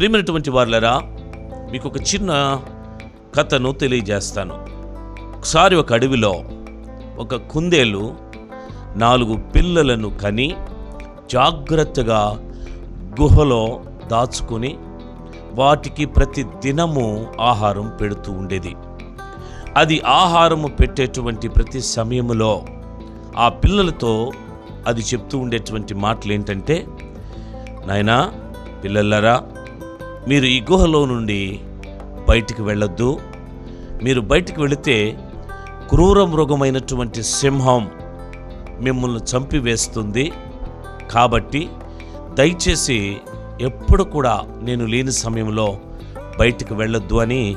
ప్రియమైనటువంటి వారులరా మీకు ఒక చిన్న కథను తెలియజేస్తాను. ఒకసారి ఒక అడవిలో ఒక కుందేలు నాలుగు పిల్లలను కని జాగ్రత్తగా గుహలో దాచుకొని వాటికి ప్రతి దినము ఆహారం పెడుతూ ఉండేది. అది ఆహారము పెట్టేటువంటి ప్రతి సమయములో ఆ పిల్లలతో అది చెప్తూ ఉండేటువంటి మాటలు ఏంటంటే నాయనా పిల్లలరా మీరు ఈ గుహలో నుండి బయటికి వెళ్ళొద్దు. మీరు బయటికి వెళితే క్రూర మృగమైనటువంటి సింహం మిమ్మల్ని చంపివేస్తుంది. కాబట్టి దయచేసి ఎప్పుడు కూడా నేను లేని సమయంలో బయటికి వెళ్ళొద్దు అని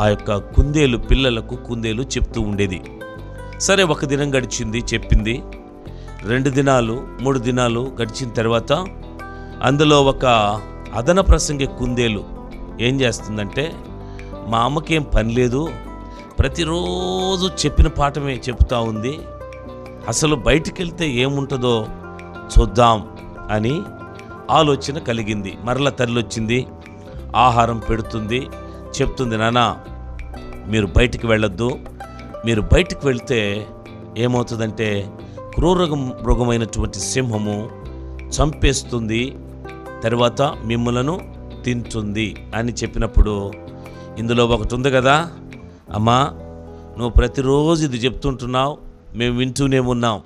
ఆ యొక్క కుందేలు పిల్లలకు కుందేలు చెప్తూ ఉండేది. సరే ఒక దినం గడిచింది చెప్పింది. రెండు దినాలు మూడు దినాలు గడిచిన తర్వాత అందులో ఒక అదన ప్రసంగి కుందేలు ఏం చేస్తుందంటే మా అమ్మకేం పని లేదు ప్రతిరోజు చెప్పిన పాఠమే చెప్తా ఉంది అసలు బయటికి వెళ్తే ఏముంటుందో చూద్దాం అని ఆలోచన కలిగింది. మరల తల్లి వచ్చింది ఆహారం పెడుతుంది చెప్తుంది నానా మీరు బయటికి వెళ్ళొద్దు మీరు బయటికి వెళ్తే ఏమవుతుందంటే క్రూర మృగమైనటువంటి సింహము చంపేస్తుంది తర్వాత మిమ్మలను తింటుంది అని చెప్పినప్పుడు ఇందులో ఒకటి ఉంది కదా అమ్మా నువ్వు ప్రతిరోజు ఇది చెప్తుంటున్నావు మేము వింటూనే ఉన్నాం.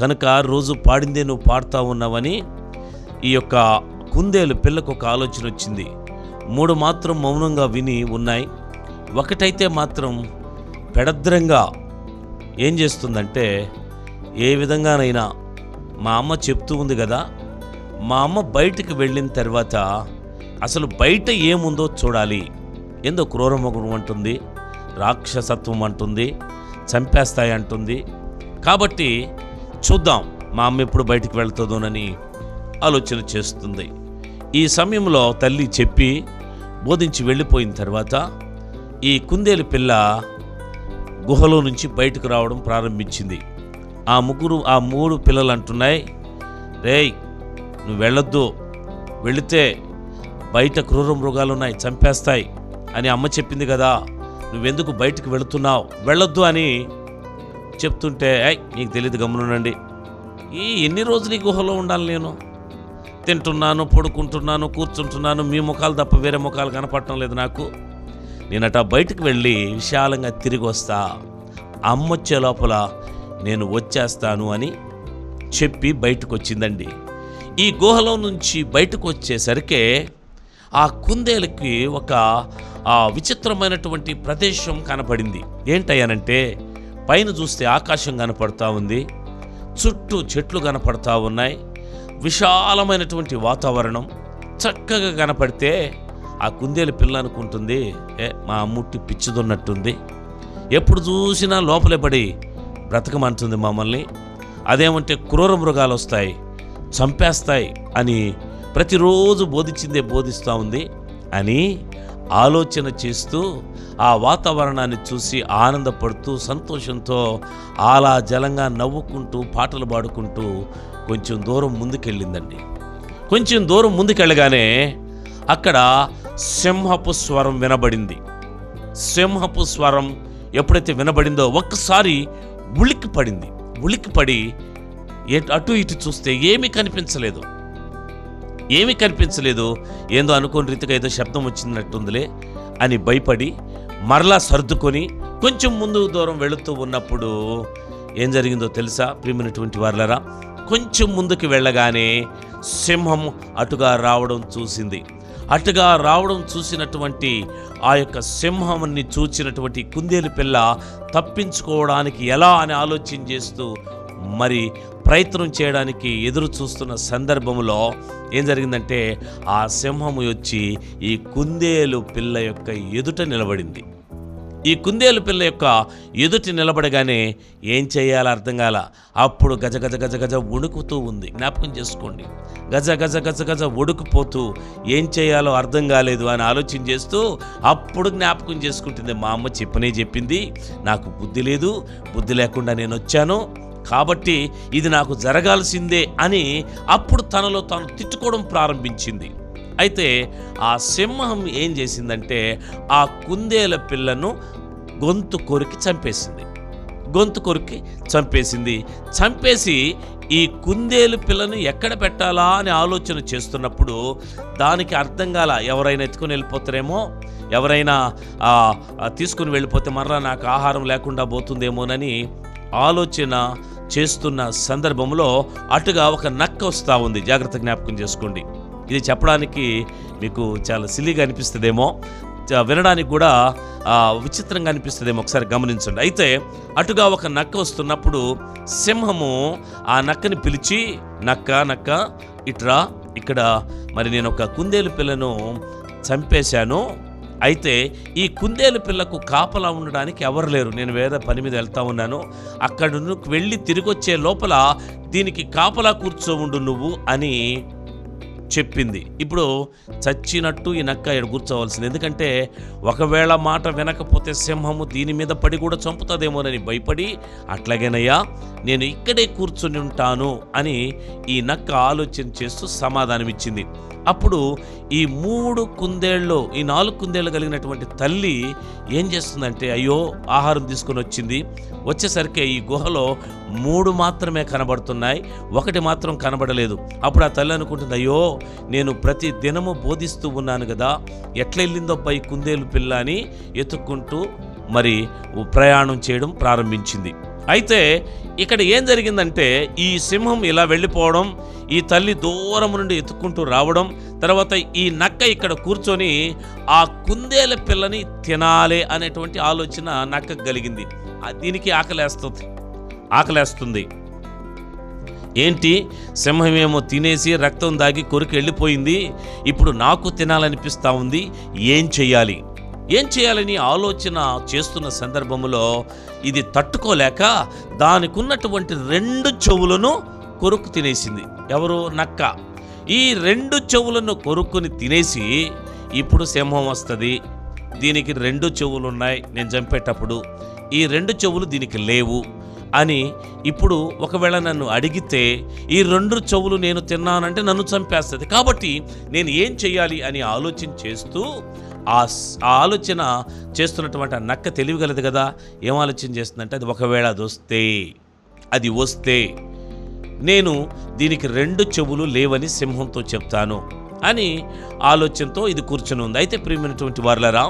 కనుక రోజు పాడిందే నువ్వు పాడుతూ ఉన్నావని ఈ యొక్క కుందేలు పిల్లకు ఒక ఆలోచన వచ్చింది. మూడు మాత్రం మౌనంగా విని ఉన్నాయి. ఒకటైతే మాత్రం పెడద్రంగా ఏం చేస్తుందంటే ఏ విధంగానైనా మా అమ్మ చెప్తూ ఉంది కదా మా అమ్మ బయటికి వెళ్ళిన తర్వాత అసలు బయట ఏముందో చూడాలి. ఏందో క్రూరమగుణం అంటుంది రాక్షసత్వం అంటుంది చంపేస్తాయి అంటుంది కాబట్టి చూద్దాం మా అమ్మ ఎప్పుడు బయటికి వెళ్తుందోనని ఆలోచన చేస్తుంది. ఈ సమయంలో తల్లి చెప్పి బోధించి వెళ్ళిపోయిన తర్వాత ఈ కుందేలు పిల్ల గుహలో నుంచి బయటకు రావడం ప్రారంభించింది. ఆ ముగ్గురు ఆ మూడు పిల్లలు అంటున్నాయి రేయ్ నువ్వు వెళ్ళొద్దు. వెళితే బయట క్రూర మృగాలున్నాయి చంపేస్తాయి అని అమ్మ చెప్పింది కదా. నువ్వెందుకు బయటకు వెళుతున్నావు? వెళ్ళొద్దు అని చెప్తుంటే ఐ నీకు తెలియదు గమనుండండి. ఈ ఎన్ని రోజులు ఈ గుహలో ఉండాలి నేను? తింటున్నాను పడుకుంటున్నాను కూర్చుంటున్నాను మీ ముఖాలు తప్ప వేరే ముఖాలు కనపడటం లేదు నాకు. నేనట బయటకు వెళ్ళి విశాలంగా తిరిగి వస్తా. అమ్మొచ్చే లోపల నేను వచ్చేస్తాను అని చెప్పి బయటకు వచ్చిందండి ఈ గుహలో నుంచి బయటకు వచ్చేసరికే ఆ కుందేలుకి ఒక విచిత్రమైనటువంటి ప్రదేశం కనపడింది. ఏంటయ్యానంటే పైన చూస్తే ఆకాశం కనపడతా ఉంది చుట్టూ చెట్లు కనపడతా ఉన్నాయి విశాలమైనటువంటి వాతావరణం చక్కగా కనపడితే ఆ కుందేలు పిల్ల అనుకుంటుంది ఏ మా అమ్ముట్టి పిచ్చిదున్నట్టుంది. ఎప్పుడు చూసినా లోపలే పడి బ్రతకమంటుంది మమ్మల్ని. అదేమంటే క్రూర మృగాలు వస్తాయి చంపేస్తాయి అని ప్రతిరోజు బోధించిందే బోధిస్తూ ఉంది అని ఆలోచన చేస్తూ ఆ వాతావరణాన్ని చూసి ఆనందపడుతూ సంతోషంతో అలా జలంగా నవ్వుకుంటూ పాటలు పాడుకుంటూ కొంచెం దూరం ముందుకెళ్ళిందండి. కొంచెం దూరం ముందుకెళ్ళగానే అక్కడ సింహపు స్వరం వినబడింది. సింహపు స్వరం ఎప్పుడైతే వినబడిందో ఒక్కసారి ఉలిక్కి పడింది ఉలిక్కి పడి అటు ఇటు చూస్తే ఏమీ కనిపించలేదు. ఏమీ కనిపించలేదు? ఏందో అనుకోని రీతిగా ఏదో శబ్దం వచ్చినట్టుందిలే అని భయపడి మరలా సర్దుకొని కొంచెం ముందు దూరం వెళుతూ ఉన్నప్పుడు ఏం జరిగిందో తెలుసా ప్రియమైనటువంటి వార్లరా? కొంచెం ముందుకు వెళ్ళగానే సింహం అటుగా రావడం చూసింది. అటుగా రావడం చూసినటువంటి ఆ యొక్క సింహాన్ని చూచినటువంటి కుందేలు పిల్ల తప్పించుకోవడానికి ఎలా అని ఆలోచన చేస్తూ మరి ప్రయత్నం చేయడానికి ఎదురు చూస్తున్న సందర్భంలో ఏం జరిగిందంటే ఆ సింహము వచ్చి ఈ కుందేలు పిల్ల యొక్క ఎదుట నిలబడింది. ఈ కుందేలు పిల్ల యొక్క ఎదుటి నిలబడగానే ఏం చేయాలో అర్థం కాల. అప్పుడు గజ గజ గజ గజ వణుకుతూ ఉంది. జ్ఞాపకం చేసుకోండి. గజ గజ గజ గజ వణుకుపోతూ ఏం చేయాలో అర్థం కాలేదు అని ఆలోచన చేస్తూ అప్పుడు జ్ఞాపకం చేసుకుంటుంది మా అమ్మ చెప్పనే చెప్పింది. నాకు బుద్ధి లేదు. బుద్ధి లేకుండా నేను వచ్చాను. కాబట్టి ఇది నాకు జరగాల్సిందే అని అప్పుడు తనలో తాను తిట్టుకోవడం ప్రారంభించింది. అయితే ఆ సింహం ఏం చేసిందంటే ఆ కుందేల పిల్లను గొంతు కొరికి చంపేసింది. గొంతు కొరికి చంపేసింది. చంపేసి ఈ కుందేలు పిల్లను ఎక్కడ పెట్టాలా అని ఆలోచన చేస్తున్నప్పుడు దానికి అర్థం కాల ఎవరైనా ఎత్తుకుని వెళ్ళిపోతారేమో ఎవరైనా తీసుకుని వెళ్ళిపోతే మరలా నాకు ఆహారం లేకుండా పోతుందేమోనని ఆలోచన చేస్తున్న సందర్భంలో అటుగా ఒక నక్క వస్తూ ఉంది. జాగ్రత్త జ్ఞాపకం చేసుకోండి. ఇది చెప్పడానికి మీకు చాలా సిల్లీగా అనిపిస్తుందేమో. వినడానికి కూడా విచిత్రంగా అనిపిస్తుందేమో. ఒకసారి గమనించండి. అయితే అటుగా ఒక నక్క వస్తున్నప్పుడు సింహము ఆ నక్కని పిలిచి నక్క నక్క ఇట్రా ఇక్కడ మరి నేను ఒక కుందేలు పిల్లను చంపేశాను. అయితే ఈ కుందేలు పిల్లకు కాపలా ఉండడానికి ఎవరు లేరు. నేను వేరే పని మీద వెళ్తా ఉన్నాను. అక్కడ నువ్వు వెళ్ళి తిరిగి వచ్చే లోపల దీనికి కాపలా కూర్చో ఉండు నువ్వు అని చెప్పింది. ఇప్పుడు చచ్చినట్టు ఈ నక్క ఇక్కడ కూర్చోవలసింది. ఎందుకంటే ఒకవేళ మాట వినకపోతే సింహము దీని మీద పడి కూడా చంపుతుందేమోనని భయపడి అట్లాగేనయ్యా నేను ఇక్కడే కూర్చొని ఉంటాను అని ఈ నక్క ఆలోచన చేస్తూ సమాధానం ఇచ్చింది అప్పుడు ఈ మూడు కుందేళ్ళు ఈ నాలుగు కుందేళ్ళు కలిగినటువంటి తల్లి ఏం చేస్తుందంటే అయ్యో ఆహారం తీసుకొని వచ్చింది. వచ్చేసరికి ఈ గుహలో మూడు మాత్రమే కనబడుతున్నాయి. ఒకటి మాత్రం కనబడలేదు. అప్పుడు ఆ తల్లి అనుకుంటుంది అయ్యో నేను ప్రతి దినము బోధిస్తూ ఉన్నాను కదా ఎట్లా వెళ్ళిందో పై కుందేలు పిల్ల అని ఎత్తుక్కుంటూ మరి ప్రయాణం చేయడం ప్రారంభించింది. అయితే ఇక్కడ ఏం జరిగిందంటే ఈ సింహం ఇలా వెళ్ళిపోవడం ఈ తల్లి దూరం నుండి ఎత్తుక్కుంటూ రావడం తర్వాత ఈ నక్క ఇక్కడ కూర్చొని ఆ కుందేల పిల్లని తినాలి అనేటువంటి ఆలోచన నక్క కలిగింది. దీనికి ఆకలేస్తుంది ఆకలేస్తుంది. ఏంటి? సింహమేమో తినేసి రక్తం దాగి కొరికి వెళ్ళిపోయింది. ఇప్పుడు నాకు తినాలనిపిస్తూ ఉంది. ఏం చెయ్యాలి? ఏం చేయాలని ఆలోచన చేస్తున్న సందర్భంలో ఇది తట్టుకోలేక దానికి ఉన్నటువంటి రెండు చెవులను కొరుకు తినేసింది. ఎవరు? నక్క. ఈ రెండు చెవులను కొరుక్కుని తినేసి ఇప్పుడు సింహం వస్తుంది. దీనికి రెండు చెవులు ఉన్నాయి నేను చంపేటప్పుడు ఈ రెండు చెవులు దీనికి లేవు అని ఇప్పుడు ఒకవేళ నన్ను అడిగితే ఈ రెండు చెవులు నేను తిన్నానంటే నన్ను చంపేస్తుంది. కాబట్టి నేను ఏం చేయాలి అని ఆలోచన చేస్తూ ఆ స్- ఆలోచన చేస్తున్నటువంటి ఆ నక్క తెలివిగలదు కదా ఏం ఆలోచన చేస్తుందంటే అది ఒకవేళ అది వస్తే అది వస్తే నేను దీనికి రెండు చెవులు లేవని సింహంతో చెప్తాను అని ఆలోచనతో ఇది కూర్చొని ఉంది. అయితే ప్రియమైనటువంటి వారులరా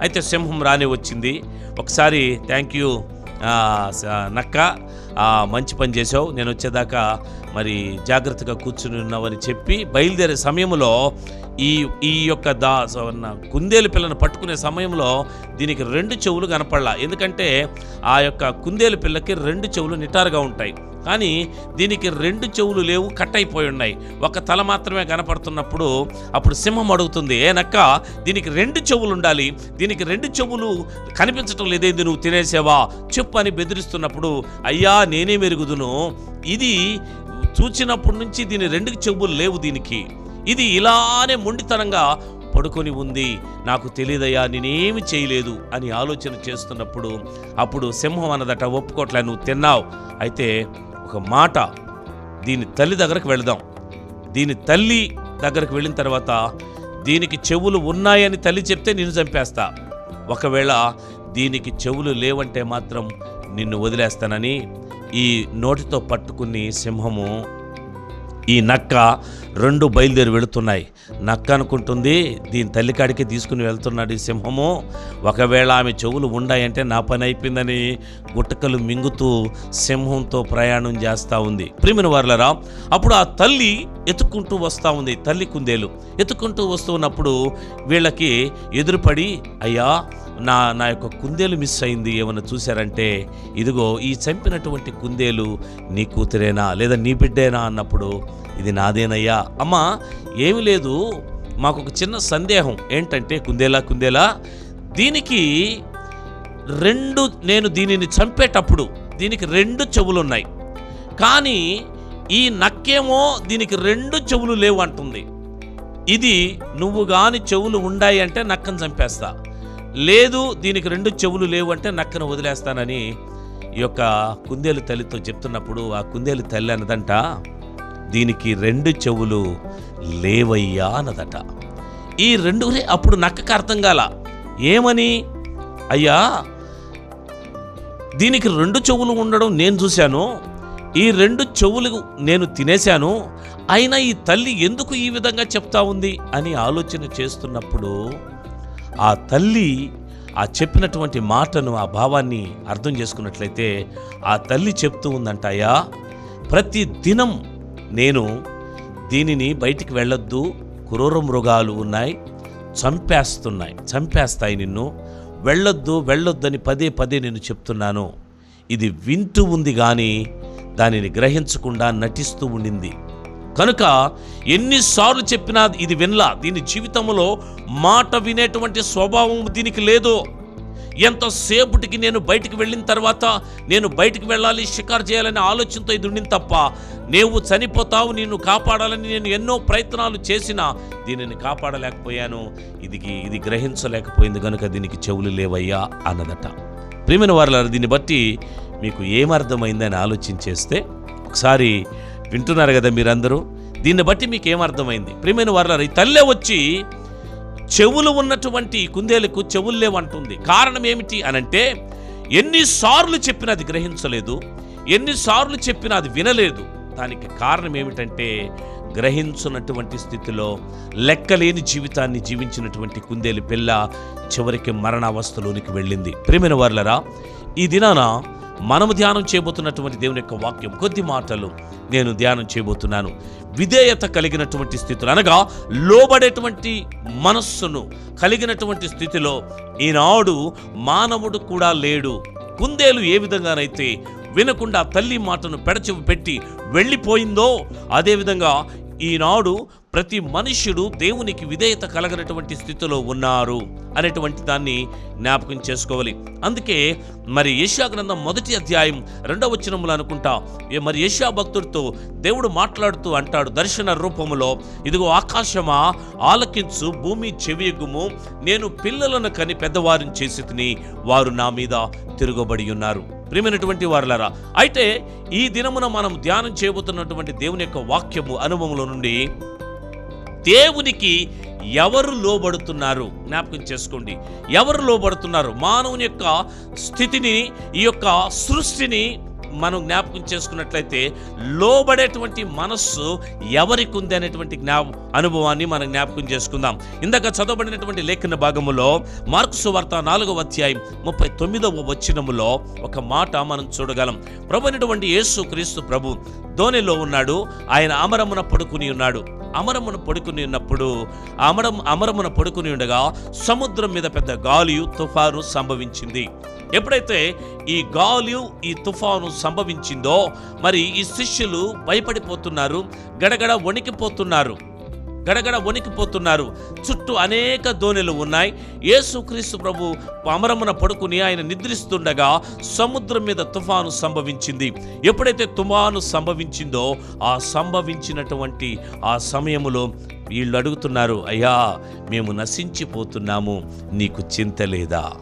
అయితే సింహం రానే వచ్చింది. ఒకసారి థ్యాంక్ యూ నక్క మంచి పని చేసావు నేను వచ్చేదాకా మరి జాగ్రత్తగా కూర్చుని ఉన్నావని చెప్పి బయలుదేరే సమయంలో ఈ ఈ యొక్క దా కుందేలు పిల్లను పట్టుకునే సమయంలో దీనికి రెండు చెవులు కనపడలా. ఎందుకంటే ఆ యొక్క కుందేలు పిల్లకి రెండు చెవులు నిటారుగా ఉంటాయి. కానీ దీనికి రెండు చెవులు లేవు కట్ అయిపోయి ఉన్నాయి. ఒక తల మాత్రమే కనపడుతున్నప్పుడు అప్పుడు సింహం అడుగుతుంది ఏనక్క దీనికి రెండు చెవులు ఉండాలి. దీనికి రెండు చెవులు కనిపించటం లేదేంది నువ్వు తినేసేవా? చెప్పు అని బెదిరిస్తున్నప్పుడు అయ్యా నేనే మెరుగుదును. ఇది చూచినప్పటి నుంచి దీని రెండు చెవులు లేవు దీనికి. ఇది ఇలానే మొండితనంగా పడుకొని ఉంది. నాకు తెలియదయ్యా నేనేమి చేయలేదు అని ఆలోచన చేస్తున్నప్పుడు అప్పుడు సింహం అన్నదట ఒప్పుకోట్లే నువ్వు తిన్నావు. అయితే ఒక మాట దీని తల్లి దగ్గరకు వెళదాం. దీని తల్లి దగ్గరకు వెళ్ళిన తర్వాత దీనికి చెవులు ఉన్నాయని తల్లి చెప్తే నిన్ను చంపేస్తా. ఒకవేళ దీనికి చెవులు లేవంటే మాత్రం నిన్ను వదిలేస్తానని ఈ నోటితో పట్టుకుని సింహము ఈ నక్క రెండు బయలుదేరి వెళుతున్నాయి. నక్క అనుకుంటుంది దీని తల్లికాడికి తీసుకుని వెళ్తున్నాడు ఈ సింహము. ఒకవేళ ఆమె చెవులు ఉండాయంటే నా పని అయిపోయిందని గుట్టకలు మింగుతూ సింహంతో ప్రయాణం చేస్తూ ఉంది. ప్రిమిన వార్లరా అప్పుడు ఆ తల్లి ఎత్తుకుంటూ వస్తూ ఉంది తల్లి కుందేలు. ఎత్తుకుంటూ వస్తున్నప్పుడు వీళ్ళకి ఎదురుపడి అయ్యా నా నా యొక్క కుందేలు మిస్ అయింది ఏమైనా చూశారంటే ఇదిగో ఈ చంపినటువంటి కుందేలు నీ కూతురేనా లేదా నీ బిడ్డేనా అన్నప్పుడు ఇది నాదేనయ్యా. అమ్మా ఏమి లేదు. మాకు ఒక చిన్న సందేహం ఏంటంటే కుందేలా కుందేలా దీనికి రెండు నేను దీనిని చంపేటప్పుడు దీనికి రెండు చెవులు ఉన్నాయి కానీ ఈ నక్కేమో దీనికి రెండు చెవులు లేవు అంటుంది. ఇది నువ్వు గాని చెవులు ఉండాయి అంటే నక్కను చంపేస్తా. లేదు దీనికి రెండు చెవులు లేవు అంటే నక్కను వదిలేస్తానని ఈ యొక్క కుందేలు తల్లితో చెప్తున్నప్పుడు ఆ కుందేలు తల్లి అన్నదంట దీనికి రెండు చెవులు లేవయ్యా అన్నదట. ఈ రెండు అప్పుడు నక్కకు అర్థం కాల. ఏమని? అయ్యా దీనికి రెండు చెవులు ఉండడం నేను చూశాను. ఈ రెండు చెవులు నేను తినేశాను. అయినా ఈ తల్లి ఎందుకు ఈ విధంగా చెప్తా ఉంది అని ఆలోచన చేస్తున్నప్పుడు ఆ తల్లి ఆ చెప్పినటువంటి మాటను ఆ భావాన్ని అర్థం చేసుకున్నట్లయితే ఆ తల్లి చెప్తూ ఉందంటాయా ప్రతి దినం నేను దీనిని బయటికి వెళ్ళొద్దు. క్రూర మృగాలు ఉన్నాయి చంపేస్తున్నాయి చంపేస్తాయి నిన్ను. వెళ్ళొద్దు వెళ్ళొద్దని పదే పదే నేను చెప్తున్నాను. ఇది వింటూ ఉంది కానీ దానిని గ్రహించకుండా నటిస్తూ ఉండింది. కనుక ఎన్నిసార్లు చెప్పినా ఇది వినలా. దీని జీవితంలో మాట వినేటువంటి స్వభావం దీనికి లేదో. ఎంతసేపుటికి నేను బయటికి వెళ్ళిన తర్వాత నేను బయటికి వెళ్ళాలి షికారు చేయాలనే ఆలోచనతో ఇది ఉండింది తప్ప నీవు చనిపోతావు నిన్ను కాపాడాలని నేను ఎన్నో ప్రయత్నాలు చేసినా దీనిని కాపాడలేకపోయాను. ఇది ఇది గ్రహించలేకపోయింది కనుక దీనికి చెవులు లేవయ్యా అన్నదట. ప్రేమిన వారు దీన్ని బట్టి మీకు ఏమర్థమైందని ఆలోచించేస్తే ఒకసారి వింటున్నారు కదా మీరందరూ? దీన్ని బట్టి మీకు ఏమర్థమైంది ప్రియమైన వారు ఈ తల్లే వచ్చి చెవులు ఉన్నటువంటి కుందేలకు చెవులు లేవంటుంది. కారణం ఏమిటి అనంటే ఎన్నిసార్లు చెప్పినా అది గ్రహించలేదు ఎన్నిసార్లు చెప్పినా అది వినలేదు. దానికి కారణం ఏమిటంటే గ్రహించున్నటువంటి స్థితిలో లెక్కలేని జీవితాన్ని జీవించినటువంటి కుందేలు పిల్ల చివరికి మరణావస్థలోనికి వెళ్ళింది. ప్రేమైన వర్లరా ఈ దినాన మనము ధ్యానం చేయబోతున్నటువంటి దేవుని యొక్క వాక్యం కొద్ది మాటలు నేను ధ్యానం చేయబోతున్నాను. విధేయత కలిగినటువంటి స్థితులు అనగా లోబడేటువంటి మనస్సును కలిగినటువంటి స్థితిలో ఈనాడు మానవుడు కూడా లేడు. కుందేలు ఏ విధంగానైతే వినకుండా తల్లి మాటను పెడచెవి పెట్టి వెళ్ళిపోయిందో అదేవిధంగా ఈనాడు ప్రతి మనుష్యుడు దేవునికి విధేయత కలగనటువంటి స్థితిలో ఉన్నారు అనేటువంటి దాన్ని జ్ఞాపకం చేసుకోవాలి. అందుకే మరి యశా గ్రంథం మొదటి అధ్యాయం రెండవ వచనములు అనుకుంటా ఏ మరి యశా భక్తుడితో దేవుడు మాట్లాడుతూ అంటాడు దర్శన రూపములో ఇదిగో ఆకాశమా ఆలకించు భూమి చెవియగుము నేను పిల్లలను కని పెద్దవారిని చేసి తిని వారు నా మీద తిరగబడి ఉన్నారు. ప్రియమైనటువంటి వారులారా అయితే ఈ దినమున మనం ధ్యానం చేయబోతున్నటువంటి దేవుని యొక్క వాక్యము అనుభవంలో నుండి దేవునికి ఎవరు లోబడుతున్నారు? జ్ఞాపకం చేసుకోండి. ఎవరు లోబడుతున్నారు? మానవుని యొక్క స్థితిని ఈ యొక్క సృష్టిని మనం జ్ఞాపకం చేసుకున్నట్లయితే లోబడేటువంటి మనస్సు ఎవరికి ఉంది అనేటువంటి జ్ఞా అనుభవాన్ని మనం జ్ఞాపకం చేసుకుందాం. ఇందాక చదవబడినటువంటి లేఖన భాగములో మార్క్సు వార్త నాలుగవ అధ్యాయం ముప్పై తొమ్మిదవ వచ్చినములో ఒక మాట మనం చూడగలం. ప్రభు అయినటువంటి యేసు క్రీస్తు ప్రభు ధోనిలో ఉన్నాడు. ఆయన అమరమున పడుకుని ఉన్నాడు. అమరమున పడుకుని ఉన్నప్పుడు అమరం అమరమున పడుకుని ఉండగా సముద్రం మీద పెద్ద గాలియు తుఫాను సంభవించింది. ఎప్పుడైతే ఈ గాలియు ఈ తుఫాను సంభవించిందో మరి ఈ శిష్యులు భయపడిపోతున్నారు గడగడ వణికిపోతున్నారు. గడగడ వణికిపోతున్నారు. చుట్టూ అనేక దోణిలు ఉన్నాయి. యేసుక్రీస్తు ప్రభు అమరమున పడుకుని ఆయన నిద్రిస్తుండగా సముద్రం మీద తుఫాను సంభవించింది. ఎప్పుడైతే తుఫాను సంభవించిందో ఆ సంభవించినటువంటి ఆ సమయంలో వీళ్ళు అడుగుతున్నారు అయ్యా మేము నశించిపోతున్నాము. నీకు చింత లేదా?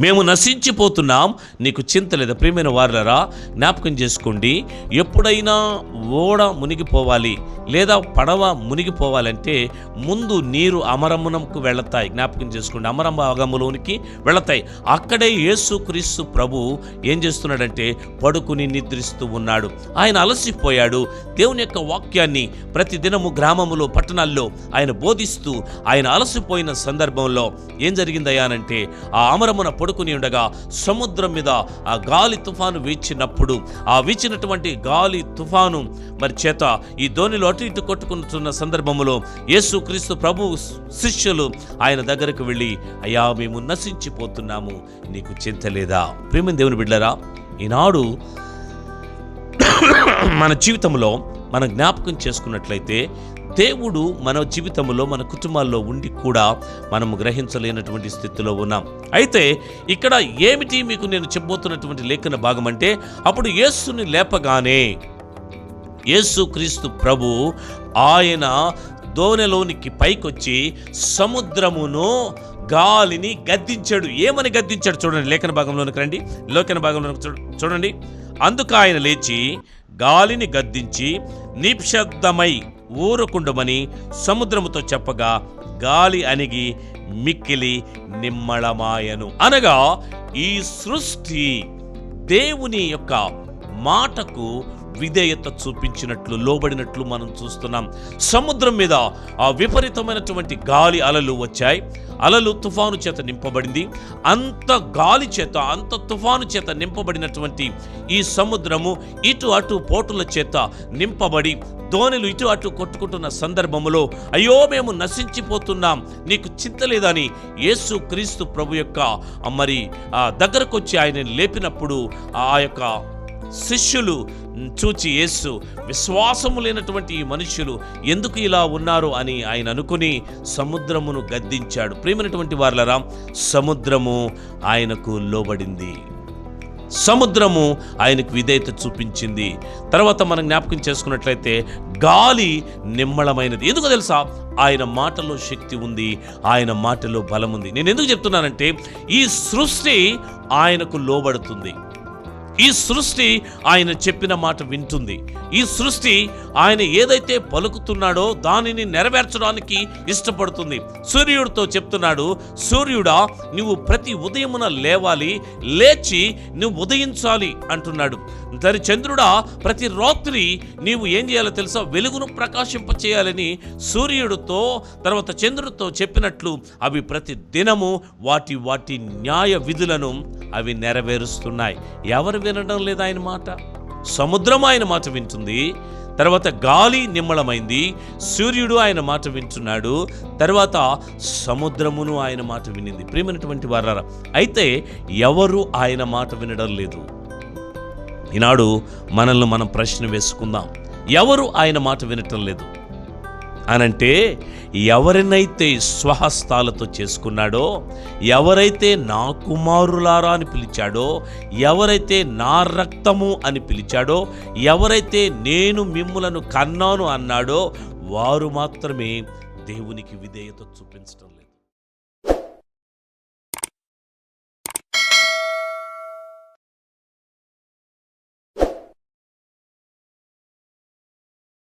మేము నశించిపోతున్నాం. నీకు చింత లేదా ప్రియమైన వారులరా జ్ఞాపకం చేసుకోండి. ఎప్పుడైనా ఓడ మునిగిపోవాలి లేదా పడవ మునిగిపోవాలంటే ముందు నీరు అమరమునకు వెళతాయి. జ్ఞాపకం చేసుకోండి. అమరభాగములోనికి వెళతాయి. అక్కడే యేసుక్రీస్తు ప్రభు ఏం చేస్తున్నాడంటే పడుకుని నిద్రిస్తూ ఉన్నాడు. ఆయన అలసిపోయాడు. దేవుని యొక్క వాక్యాన్ని ప్రతిదినము గ్రామములో పట్టణాల్లో ఆయన బోధిస్తూ ఆయన అలసిపోయిన సందర్భంలో ఏం జరిగిందయ్యానంటే ఆ అమరమున పడుకుని ఉండగా సముద్రం మీద ఆ గాలి తుఫాను వీచినప్పుడు ఆ వీచినటువంటి గాలి తుఫాను మరి చేత ఈ ధోనిలో అటు ఇటు కొట్టుకుంటున్న సందర్భములో యేసు క్రీస్తు ప్రభు శిష్యులు ఆయన దగ్గరకు వెళ్ళి అయ్యా మేము నశించిపోతున్నాము. నీకు చింత లేదా? ప్రేమ దేవుని బిడ్డరా ఈనాడు మన జీవితంలో మనం జ్ఞాపకం చేసుకున్నట్లయితే దేవుడు మన జీవితంలో మన కుటుంబాల్లో ఉండి కూడా మనము గ్రహించలేనటువంటి స్థితిలో ఉన్నాం. అయితే ఇక్కడ ఏమిటి మీకు నేను చెప్పబోతున్నటువంటి లేఖన భాగం అంటే అప్పుడు యేసుని లేపగానే యేసు క్రీస్తు ప్రభు ఆయన దోనెలోనికి పైకొచ్చి సముద్రమును గాలిని గద్దించాడు. ఏమని గద్దించాడు చూడండి లేఖన భాగంలోనికి రండి. లేఖన భాగంలో చూ- చూడండి. అందుకు ఆయన లేచి గాలిని గద్దించి నిశ్శబ్దమై ఊరకుండమని సముద్రముతో చెప్పగా గాలి అణిగి మిక్కిలి నిమ్మళమాయను. అనగా ఈ సృష్టి దేవుని యొక్క మాటకు విధేయత చూపించినట్లు లోబడినట్లు మనం చూస్తున్నాం. సముద్రం మీద ఆ విపరీతమైనటువంటి గాలి అలలు వచ్చాయి. అలలు తుఫాను చేత నింపబడింది. అంత గాలి చేత అంత తుఫాను చేత నింపబడినటువంటి ఈ సముద్రము ఇటు అటు పోటుల చేత నింపబడి దోణిలు ఇటు అటు కొట్టుకుంటున్న సందర్భములో అయ్యో మేము నశించిపోతున్నాం నీకు చింత లేదని యేసు క్రీస్తు ప్రభు యొక్క మరి ఆ దగ్గరకు వచ్చి ఆయన లేపినప్పుడు ఆ యొక్క శిష్యులు చూచి యేసు విశ్వాసము లేనటువంటి ఈ మనుష్యులు ఎందుకు ఇలా ఉన్నారు అని ఆయన అనుకుని సముద్రమును గద్దించాడు. ప్రేమైనటువంటి వార్లరా సముద్రము ఆయనకు లోబడింది. సముద్రము ఆయనకు విధేయత చూపించింది. తర్వాత మనం జ్ఞాపకం చేసుకున్నట్లయితే గాలి నిమ్మళమైనది ఎందుకు తెలుసా? ఆయన మాటలో శక్తి ఉంది ఆయన మాటలో బలం ఉంది నేను ఎందుకు చెప్తున్నానంటే ఈ సృష్టి ఆయనకు లోబడుతుంది. ఈ సృష్టి ఆయన చెప్పిన మాట వింటుంది. ఈ సృష్టి ఆయన ఏదైతే పలుకుతున్నాడో దానిని నెరవేర్చడానికి ఇష్టపడుతుంది. సూర్యుడితో చెప్తున్నాడు సూర్యుడా నువ్వు ప్రతి ఉదయమున లేవాలి లేచి నువ్వు ఉదయించాలి అంటున్నాడు. దరి చంద్రుడా ప్రతి రాత్రి నీవు ఏం చేయాలో తెలుసా? వెలుగును ప్రకాశింపచేయాలని సూర్యుడితో తర్వాత చంద్రుడితో చెప్పినట్లు అవి ప్రతి దినము వాటి వాటి న్యాయ విధులను అవి నెరవేరుస్తున్నాయి. ఎవరు వినడం లేదు ఆయన మాట. సముద్రం ఆయన మాట వింటుంది తర్వాత గాలి నిమ్మళమైంది సూర్యుడు ఆయన మాట వింటున్నాడు తర్వాత సముద్రమును ఆయన మాట వినింది. ప్రేమైనటువంటి వారారా అయితే ఎవరు ఆయన మాట వినడం లేదు? ఈనాడు మనల్ని మనం ప్రశ్న వేసుకుందాం. ఎవరు ఆయన మాట వినటం లేదు? అనంటే ఎవరినైతే స్వహస్తాలతో చేసుకున్నాడో ఎవరైతే నా కుమారులారా అని పిలిచాడో ఎవరైతే నా రక్తము అని పిలిచాడో ఎవరైతే నేను మిమ్ములను కన్నాను అన్నాడో వారు మాత్రమే దేవునికి విధేయత చూపించడం లేదు.